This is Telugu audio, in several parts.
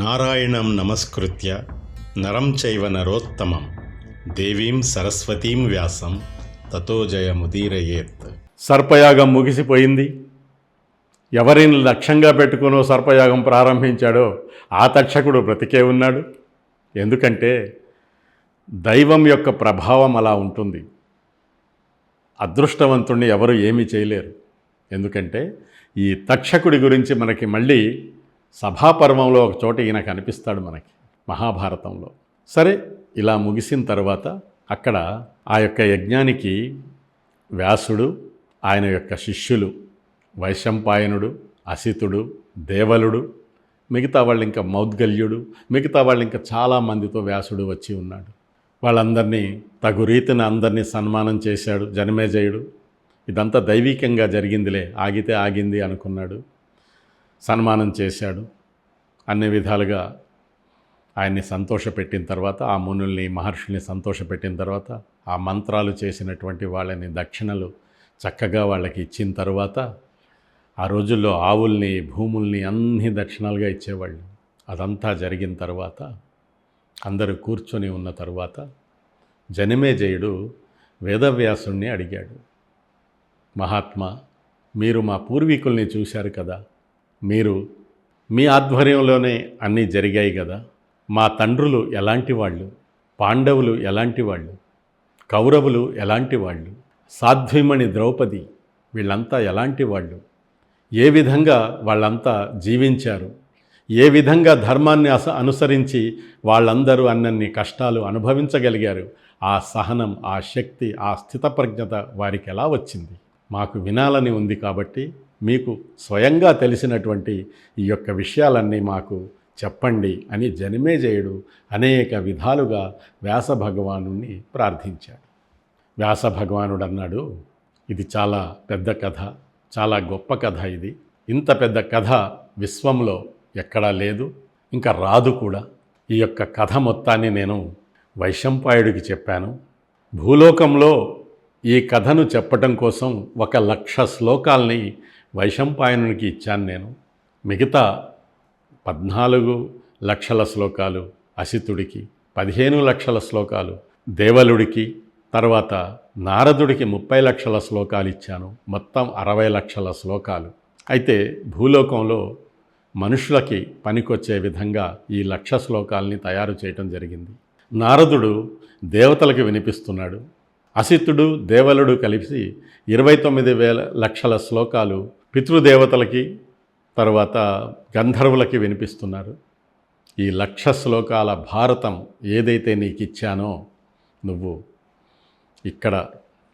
నారాయణం నమస్కృత్య నరం చైవ నరోత్తమం దేవీం సరస్వతీం వ్యాసం తతో జయముదీరయేత్ సర్పయాగం ముగిసిపోయింది। ఎవరిని లక్ష్యంగా పెట్టుకునో సర్పయాగం ప్రారంభించాడో ఆ తక్షకుడు బ్రతికే ఉన్నాడు। ఎందుకంటే దైవం యొక్క ప్రభావం అలా ఉంటుంది। అదృష్టవంతుణ్ణి ఎవరు ఏమీ చేయలేరు। ఎందుకంటే ఈ తక్షకుడి గురించి మనకి మళ్ళీ సభాపర్వంలో ఒక చోట ఈయన కనిపిస్తాడు మనకి మహాభారతంలో. సరే ఇలా ముగిసిన తర్వాత అక్కడ ఆ యొక్క యజ్ఞానికి వ్యాసుడు ఆయన యొక్క శిష్యులు వైశంపాయనుడు అసితుడు దేవలుడు మిగతా వాళ్ళు ఇంకా మౌద్గల్యుడు మిగతా వాళ్ళు ఇంకా చాలామందితో వ్యాసుడు వచ్చి ఉన్నాడు. వాళ్ళందరినీ తగు రీతిన అందరినీ సన్మానం చేశాడు జనమేజయుడు. ఇదంతా దైవికంగా జరిగిందిలే ఆగితే ఆగింది అనుకున్నాడు. సన్మానం చేశాడు. అన్ని విధాలుగా ఆయన్ని సంతోషపెట్టిన తర్వాత ఆ మునుల్ని మహర్షుల్ని సంతోషపెట్టిన తర్వాత ఆ మంత్రాలు చేసినటువంటి వాళ్ళని దక్షిణలు చక్కగా వాళ్ళకి ఇచ్చిన తర్వాత ఆ రోజుల్లో ఆవుల్ని భూముల్ని అన్ని దక్షిణాలుగా ఇచ్చేవాళ్ళు. అదంతా జరిగిన తర్వాత అందరూ కూర్చొని ఉన్న తర్వాత జనమేజయుడు వేదవ్యాసుణ్ణి అడిగాడు. మహాత్మా మీరు మా పూర్వీకుల్ని చూశారు కదా మీరు మీ ఆధ్వర్యంలోనే అన్నీ జరిగాయి కదా? మా తండ్రులు ఎలాంటి వాళ్ళు? పాండవులు ఎలాంటి వాళ్ళు? కౌరవులు ఎలాంటి వాళ్ళు? సాధ్విమణి ద్రౌపది వీళ్ళంతా ఎలాంటి వాళ్ళు? ఏ విధంగా వాళ్ళంతా జీవించారు? ఏ విధంగా ధర్మాన్ని అస అనుసరించి వాళ్ళందరూ అన్నన్ని కష్టాలు అనుభవించగలిగారు? ఆ సహనం ఆ శక్తి ఆ స్థితప్రజ్ఞత వారికి ఎలా వచ్చింది? మాకు వినాలని ఉంది కాబట్టి మీకు స్వయంగా తెలిసినటువంటి ఈ యొక్క విషయాలన్నీ మాకు చెప్పండి అని జనమేజయుడు అనేక విధాలుగా వ్యాస భగవాను ప్రార్థించాడు. వ్యాస భగవానుడు అన్నాడు ఇది చాలా పెద్ద కథ చాలా గొప్ప కథ ఇది. ఇంత పెద్ద కథ విశ్వంలో ఎక్కడా లేదు ఇంకా రాదు కూడా. ఈ యొక్క కథ మొత్తాన్ని నేను వైశంపాయుడికి చెప్పాను. భూలోకంలో ఈ కథను చెప్పటం కోసం ఒక లక్ష శ్లోకాల్ని వైశంపాయనునికి ఇచ్చాను నేను. మిగతా పద్నాలుగు లక్షల శ్లోకాలు అసితుడికి పదిహేను లక్షల శ్లోకాలు దేవలుడికి తర్వాత నారదుడికి ముప్పై లక్షల శ్లోకాలు ఇచ్చాను. మొత్తం అరవై లక్షల శ్లోకాలు. అయితే భూలోకంలో మనుషులకి పనికొచ్చే విధంగా ఈ లక్ష శ్లోకాల్ని తయారు చేయటం జరిగింది. నారదుడు దేవతలకు వినిపిస్తున్నాడు. అసితుడు దేవలుడు కలిసి ఇరవై తొమ్మిది వేల లక్షల శ్లోకాలు పితృదేవతలకి తర్వాత గంధర్వులకి వినిపిస్తున్నారు. ఈ లక్ష శ్లోకాల భారతం ఏదైతే నీకు ఇచ్చానో నువ్వు ఇక్కడ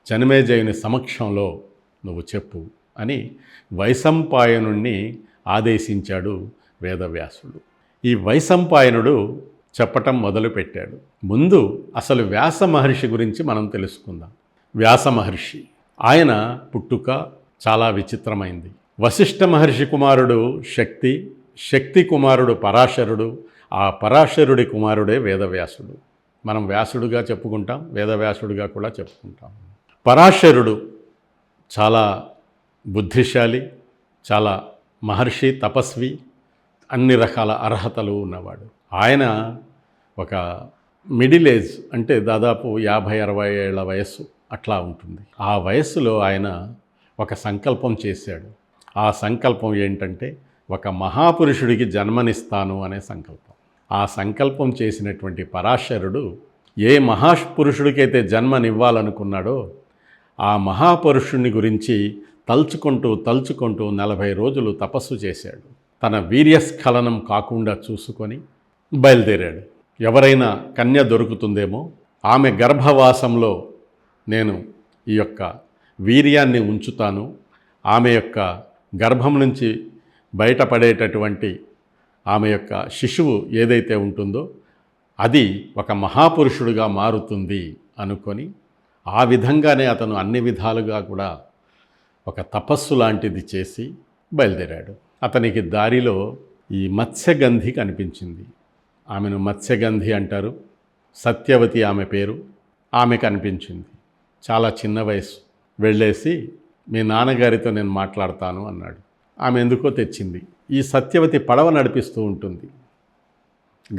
జనమేజయుని సమక్షంలో నువ్వు చెప్పు అని వైసంపాయనుణ్ణి ఆదేశించాడు వేదవ్యాసుడు. ఈ వైసంపాయనుడు చెప్పటం మొదలుపెట్టాడు. ముందు అసలు వ్యాస మహర్షి గురించి మనం తెలుసుకుందాం. వ్యాస మహర్షి ఆయన పుట్టుక చాలా విచిత్రమైంది. వశిష్ఠ మహర్షి కుమారుడు శక్తి శక్తి కుమారుడు పరాశరుడు ఆ పరాశరుడి కుమారుడే వేదవ్యాసుడు. మనం వ్యాసుడుగా చెప్పుకుంటాం వేదవ్యాసుడుగా కూడా చెప్పుకుంటాం. పరాశరుడు చాలా బుద్ధిశాలి చాలా మహర్షి తపస్వి అన్ని రకాల అర్హతలు ఉన్నవాడు. ఆయన ఒక మిడిల్ ఏజ్ అంటే దాదాపు యాభై అరవై ఏళ్ళ వయస్సు అట్లా ఉంటుంది. ఆ వయస్సులో ఆయన ఒక సంకల్పం చేశాడు. ఆ సంకల్పం ఏంటంటే ఒక మహాపురుషుడికి జన్మనిస్తాను అనే సంకల్పం. ఆ సంకల్పం చేసినటువంటి పరాశరుడు ఏ మహాపురుషుడికైతే జన్మనివ్వాలనుకున్నాడో ఆ మహాపురుషుని గురించి తలుచుకుంటూ తలుచుకుంటూ నలభై రోజులు తపస్సు చేశాడు. తన వీర్యస్ఖలనం కాకుండా చూసుకొని బయలుదేరాడు. ఎవరైనా కన్య దొరుకుతుందేమో? ఆమె గర్భవాసంలో నేను ఈ యొక్క వీర్యాన్ని ఉంచుతాను. ఆమె యొక్క గర్భం నుంచి బయటపడేటటువంటి ఆమె యొక్క శిశువు ఏదైతే ఉంటుందో అది ఒక మహాపురుషుడుగా మారుతుంది అనుకొని ఆ విధంగానే అతను అన్ని విధాలుగా కూడా ఒక తపస్సు లాంటిది చేసి బయలుదేరాడు. అతనికి దారిలో ఈ మత్స్యగంధి కనిపించింది. ఆమెను మత్స్యగంధి అంటారు. సత్యవతి ఆమె పేరు. ఆమె కనిపించింది. చాలా చిన్న వయసు వెళ్ళేసి మీ నాన్నగారితో నేను మాట్లాడతాను అన్నాడు. ఆమె ఎందుకో తెచ్చింది. ఈ సత్యవతి పడవ నడిపిస్తూ ఉంటుంది.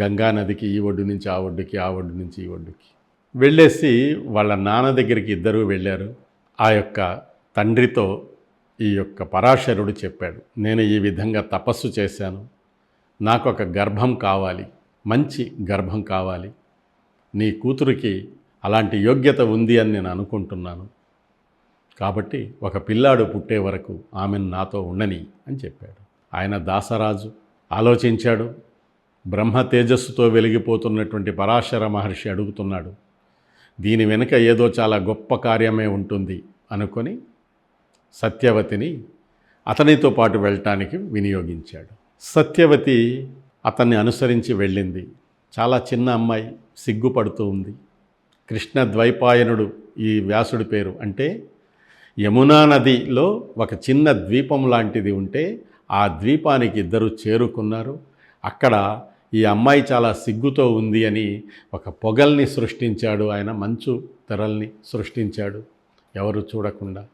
గంగానదికి ఈ ఒడ్డు నుంచి ఆ ఒడ్డుకి ఆ ఒడ్డు నుంచి ఈ ఒడ్డుకి. వెళ్ళేసి వాళ్ళ నాన్న దగ్గరికి ఇద్దరూ వెళ్ళారు. ఆ యొక్క తండ్రితో ఈ యొక్క పరాశరుడు చెప్పాడు నేను ఈ విధంగా తపస్సు చేశాను. నాకు ఒక గర్భం కావాలి. మంచి గర్భం కావాలి. నీ కూతురికి అలాంటి యోగ్యత ఉంది అని నేను అనుకుంటున్నాను. కాబట్టి ఒక పిల్లాడు పుట్టే వరకు ఆమెను నాతో ఉండని అని చెప్పాడు. ఆయన దాసరాజు ఆలోచించాడు బ్రహ్మ తేజస్సుతో వెలిగిపోతున్నటువంటి పరాశర మహర్షి అడుగుతున్నాడు దీని వెనుక ఏదో చాలా గొప్ప కార్యమే ఉంటుంది అనుకొని సత్యవతిని అతనితో పాటు వెళ్ళటానికి వినియోగించాడు. సత్యవతి అతన్ని అనుసరించి వెళ్ళింది. చాలా చిన్న అమ్మాయి సిగ్గుపడుతూ ఉంది. కృష్ణ ద్వైపాయనుడు ఈ వ్యాసుడి పేరు అంటే యమునా నదిలో ఒక చిన్న ద్వీపం లాంటిది ఉంటే ఆ ద్వీపానికి ఇద్దరు చేరుకున్నారు. అక్కడ ఈ అమ్మాయి చాలా సిగ్గుతో ఉంది అని ఒక పొగల్ని సృష్టించాడు. ఆయన మంచు తెరల్ని సృష్టించాడు. ఎవరు చూడకుండా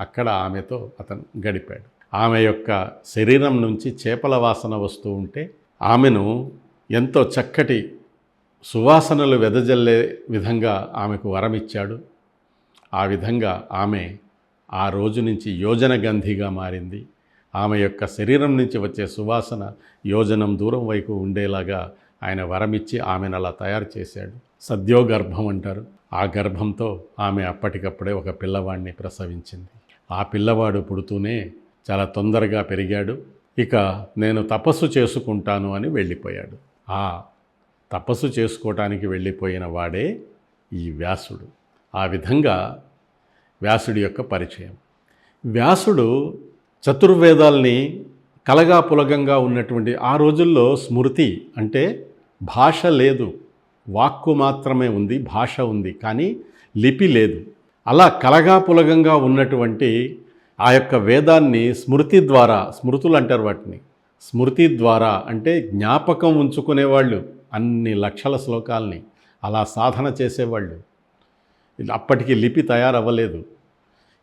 అక్కడ ఆమెతో అతను గడిపాడు. ఆమె యొక్క శరీరం నుంచి చేపల వాసన వస్తూ ఉంటే ఆమెను ఎంతో చక్కటి సువాసనలు వెదజల్లే విధంగా ఆమెకు వరమిచ్చాడు. ఆ విధంగా ఆమె ఆ రోజు నుంచి యోజన గంధిగా మారింది. ఆమె యొక్క శరీరం నుంచి వచ్చే సువాసన యోజనం దూరం వైపు ఉండేలాగా ఆయన వరమిచ్చి ఆమెను అలా తయారు చేశాడు. సద్యోగర్భం అంటారు. ఆ గర్భంతో ఆమె అప్పటికప్పుడే ఒక పిల్లవాడిని ప్రసవించింది. ఆ పిల్లవాడు పుడుతూనే చాలా తొందరగా పెరిగాడు. ఇక నేను తపస్సు చేసుకుంటాను అని వెళ్ళిపోయాడు. ఆ తపస్సు చేసుకోవటానికి వెళ్ళిపోయిన వాడే ఈ వ్యాసుడు. ఆ విధంగా వ్యాసుడి యొక్క పరిచయం. వ్యాసుడు చతుర్వేదాల్ని కలగా పులగంగా ఉన్నటువంటి ఆ రోజుల్లో స్మృతి అంటే భాష లేదు. వాక్కు మాత్రమే ఉంది భాష ఉంది కానీ లిపి లేదు. అలా కలగా పులగంగా ఉన్నటువంటి ఆ యొక్క వేదాన్ని స్మృతి ద్వారా స్మృతులు అంటారు వాటిని. స్మృతి ద్వారా అంటే జ్ఞాపకం ఉంచుకునేవాళ్ళు అన్ని లక్షల శ్లోకాల్ని అలా సాధన చేసేవాళ్ళు. అప్పటికి లిపి తయారవ్వలేదు.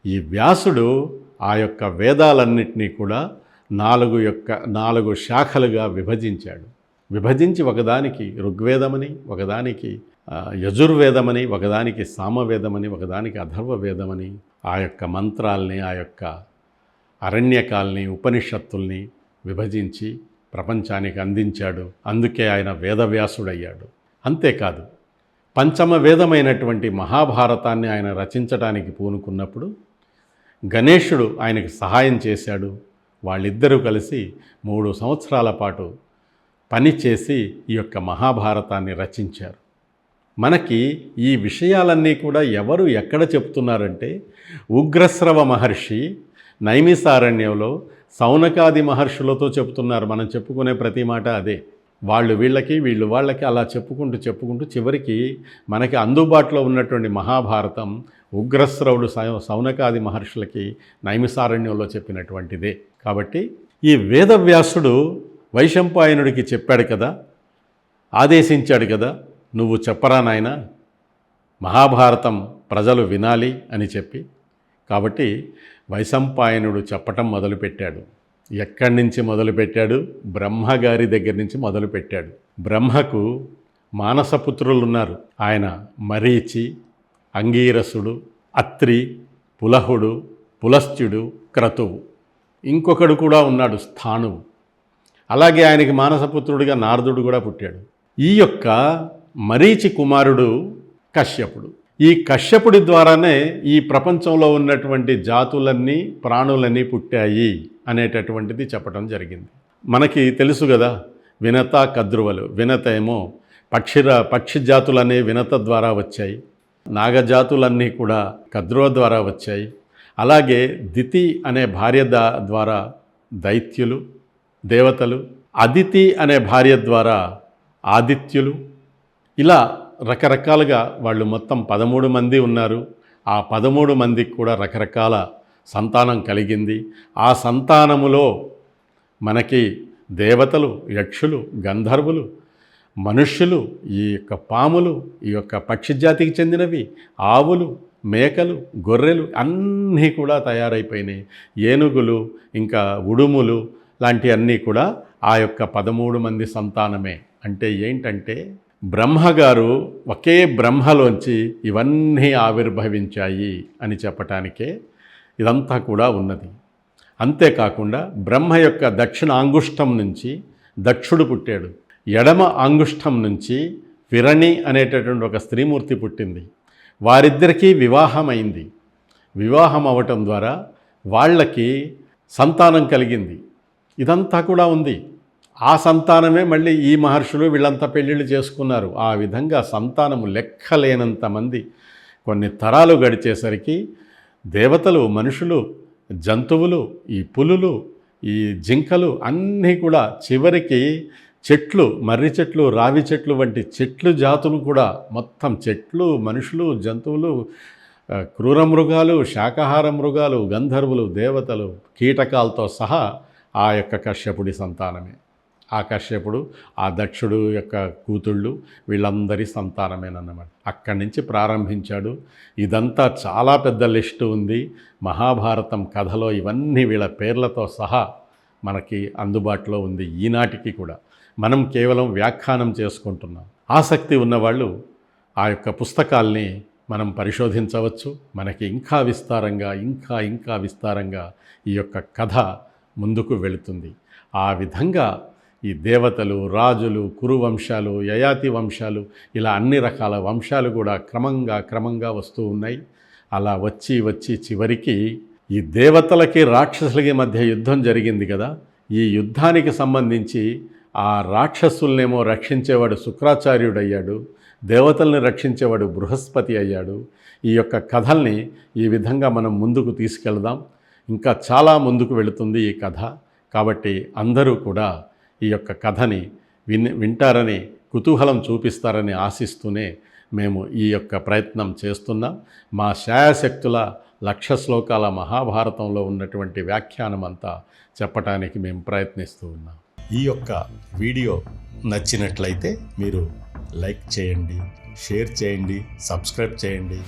ఈ వ్యాసుడు ఆ యొక్క వేదాలన్నింటినీ కూడా నాలుగు యొక్క నాలుగు శాఖలుగా విభజించాడు. విభజించి ఒకదానికి ఋగ్వేదమని ఒకదానికి యజుర్వేదమని ఒకదానికి సామవేదమని ఒకదానికి అధర్వవేదమని ఆ యొక్క మంత్రాల్ని ఆ యొక్క అరణ్యకాల్ని ఉపనిషత్తుల్ని విభజించి ప్రపంచానికి అందించాడు. అందుకే ఆయన వేదవ్యాసుడయ్యాడు. అంతేకాదు పంచమ వేదమైనటువంటి మహాభారతాన్ని ఆయన రచించడానికి పూనుకున్నప్పుడు గణేశుడు ఆయనకు సహాయం చేశాడు. వాళ్ళిద్దరూ కలిసి మూడు సంవత్సరాల పాటు పనిచేసి ఈ యొక్క మహాభారతాన్ని రచించారు. మనకి ఈ విషయాలన్నీ కూడా ఎవరు ఎక్కడ చెప్తున్నారంటే ఉగ్రస్రవ మహర్షి నైమిసారణ్యంలో సౌనకాది మహర్షులతో చెప్తున్నారు. మనం చెప్పుకునే ప్రతి మాట అదే. వాళ్ళు వీళ్ళకి వీళ్ళు వాళ్ళకి అలా చెప్పుకుంటూ చెప్పుకుంటూ చివరికి మనకి అందుబాటులో ఉన్నటువంటి మహాభారతం ఉగ్రస్రవుడు సౌ- సౌనకాది మహర్షులకి నైమిసారణ్యంలో చెప్పినటువంటిదే. కాబట్టి ఈ వేదవ్యాసుడు వైశంపాయనుడికి చెప్పాడు కదా ఆదేశించాడు కదా నువ్వు చెప్పరా నాయన? మహాభారతం ప్రజలు వినాలి అని చెప్పి. కాబట్టి వైశంపాయనుడు చెప్పటం మొదలుపెట్టాడు. ఎక్కడి నుంచి మొదలుపెట్టాడు? బ్రహ్మగారి దగ్గర నుంచి మొదలుపెట్టాడు. బ్రహ్మకు మానసపుత్రులు ఉన్నారు ఆయన మరీచి అంగీరసుడు అత్రి పులహుడు పులస్త్యుడు క్రతువు. ఇంకొకడు కూడా ఉన్నాడు స్థాణువు. అలాగే ఆయనకి మానసపుత్రుడిగా నారదుడు కూడా పుట్టాడు. ఈ యొక్క మరీచి కుమారుడు కశ్యపుడు. ఈ కశ్యపుడి ద్వారానే ఈ ప్రపంచంలో ఉన్నటువంటి జాతులన్నీ ప్రాణులన్నీ పుట్టాయి అనేటటువంటిది చెప్పడం జరిగింది. మనకి తెలుసు కదా వినత కద్రువలు వినత ఏమో పక్షిర పక్షి జాతులనే వినత ద్వారా వచ్చాయి. నాగజాతులన్నీ కూడా కద్రువ ద్వారా వచ్చాయి. అలాగే దితి అనే భార్య దా ద్వారా దైత్యులు దేవతలు అదితి అనే భార్య ద్వారా ఆదిత్యులు ఇలా రకరకాలుగా వాళ్ళు మొత్తం పదమూడు మంది ఉన్నారు. ఆ పదమూడు మందికి కూడా రకరకాల సంతానం కలిగింది. ఆ సంతానములో మనకి దేవతలు యక్షులు గంధర్వులు మనుష్యులు ఈ యొక్క పాములు ఈ యొక్క పక్షి జాతికి చెందినవి ఆవులు మేకలు గొర్రెలు అన్నీ కూడా తయారైపోయినాయి. ఏనుగులు ఇంకా ఉడుములు లాంటి అన్నీ కూడా ఆ యొక్క పదమూడు మంది సంతానమే. అంటే ఏంటంటే బ్రహ్మగారు ఒకే బ్రహ్మలోంచి ఇవన్నీ ఆవిర్భవించాయి అని చెప్పటానికే ఇదంతా కూడా ఉన్నది. అంతేకాకుండా బ్రహ్మ యొక్క దక్షిణ అంగుష్టం నుంచి దక్షుడు పుట్టాడు. ఎడమ అంగుష్టం నుంచి విరణి అనేటటువంటి ఒక స్త్రీమూర్తి పుట్టింది. వారిద్దరికీ వివాహమైంది. వివాహం అవటం ద్వారా వాళ్ళకి సంతానం కలిగింది. ఇదంతా కూడా ఉంది. ఆ సంతానమే మళ్ళీ ఈ మహర్షులు వీళ్ళంతా పెళ్ళిళ్ళు చేసుకున్నారు. ఆ విధంగా సంతానము లెక్కలేనంత మంది కొన్ని తరాలు గడిచేసరికి దేవతలు మనుషులు జంతువులు ఈ పులులు ఈ జింకలు అన్నీ కూడా చివరికి చెట్లు మర్రి చెట్లు రావి చెట్లు వంటి చెట్లు జాతులు కూడా మొత్తం చెట్లు మనుషులు జంతువులు క్రూర మృగాలు శాకాహార మృగాలు గంధర్వులు దేవతలు కీటకాలతో సహా ఆ యొక్క కశ్యపుడి సంతానమే. ఆ కశ్యపుడు ఆ దక్షుడు యొక్క కూతుళ్ళు వీళ్ళందరి సంతానమేనన్నమాట. అక్కడి నుంచి ప్రారంభించాడు. ఇదంతా చాలా పెద్ద లిస్టు ఉంది. మహాభారతం కథలో ఇవన్నీ వీళ్ళ పేర్లతో సహా మనకి అందుబాటులో ఉంది ఈనాటికి కూడా. మనం కేవలం వ్యాఖ్యానం చేసుకుంటున్నాం. ఆసక్తి ఉన్నవాళ్ళు ఆ యొక్క పుస్తకాల్ని మనం పరిశోధించవచ్చు. మనకి ఇంకా విస్తారంగా ఇంకా ఇంకా విస్తారంగా ఈ యొక్క కథ ముందుకు వెళుతుంది. ఆ విధంగా ఈ దేవతలు రాజులు కురు వంశాలు యయాతి వంశాలు ఇలా అన్ని రకాల వంశాలు కూడా క్రమంగా క్రమంగా వస్తూ ఉన్నాయి. అలా వచ్చి వచ్చి చివరికి ఈ దేవతలకి రాక్షసులకి మధ్య యుద్ధం జరిగింది కదా. ఈ యుద్ధానికి సంబంధించి ఆ రాక్షసుల్నేమో రక్షించేవాడు శుక్రాచార్యుడయ్యాడు దేవతల్ని రక్షించేవాడు బృహస్పతి అయ్యాడు. ఈ యొక్క కథల్ని ఈ విధంగా మనం ముందుకు తీసుకెళ్దాం. ఇంకా చాలా ముందుకు వెళుతుంది ఈ కథ. కాబట్టి అందరూ కూడా ఈ యొక్క కథని విన్ వింటారని కుతూహలం చూపిస్తారని ఆశిస్తూనే మేము ఈ యొక్క ప్రయత్నం చేస్తున్నాం. మా శాయశక్తుల లక్ష శ్లోకాల మహాభారతంలో ఉన్నటువంటి వ్యాఖ్యానం అంతా చెప్పటానికి మేము ప్రయత్నిస్తూ ఉన్నాం. ఈ యొక్క వీడియో నచ్చినట్లయితే మీరు లైక్ చేయండి షేర్ చేయండి సబ్స్క్రైబ్ చేయండి.